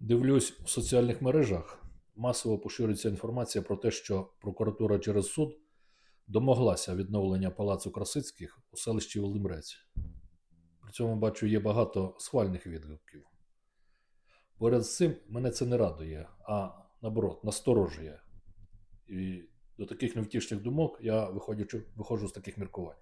Дивлюсь у соціальних мережах. Масово поширюється інформація про те, що прокуратура через суд домоглася відновлення палацу Красицьких у селищі Володимирець. При цьому бачу є багато схвальних відгуків. Поряд з цим мене це не радує, а наоборот, насторожує. І до таких невтішних думок я виходячи, виходжу з таких міркувань.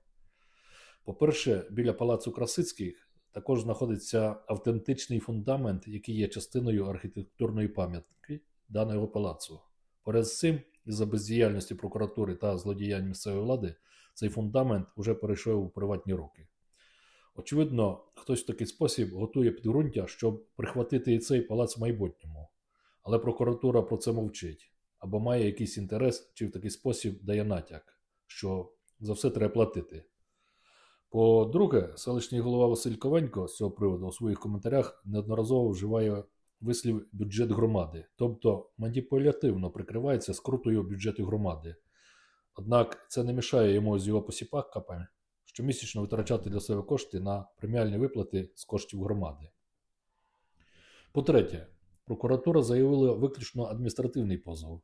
По-перше, біля палацу Красицьких також знаходиться автентичний фундамент, який є частиною архітектурної пам'ятки даного палацу. Поряд з цим, із-за бездіяльності прокуратури та злодіянь місцевої влади, цей фундамент уже перейшов у приватні руки. Очевидно, хтось в такий спосіб готує підґрунтя, щоб прихватити і цей палац в майбутньому. Але прокуратура про це мовчить або має якийсь інтерес, чи в такий спосіб дає натяк, що за все треба платити. По-друге, селищний голова Василь Ковенько з цього приводу у своїх коментарях неодноразово вживає вислів бюджет громади, тобто маніпулятивно прикривається скрутою бюджету громади. Однак це не мішає йому з його посіпаками щомісячно витрачати для себе кошти на преміальні виплати з коштів громади. По-третє, прокуратура заявила виключно адміністративний позов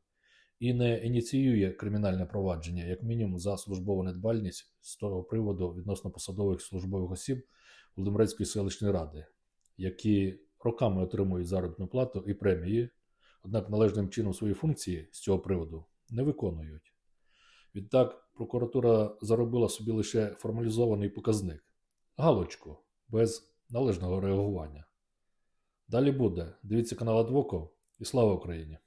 і не ініціює кримінальне провадження, як мінімум, за службову недбальність з того приводу відносно посадових службових осіб Володимирецької селищної ради, які роками отримують заробітну плату і премії, однак належним чином свої функції з цього приводу не виконують. Відтак, прокуратура заробила собі лише формалізований показник галочку без належного реагування. Далі буде. Дивіться канал Адвоков і слава Україні!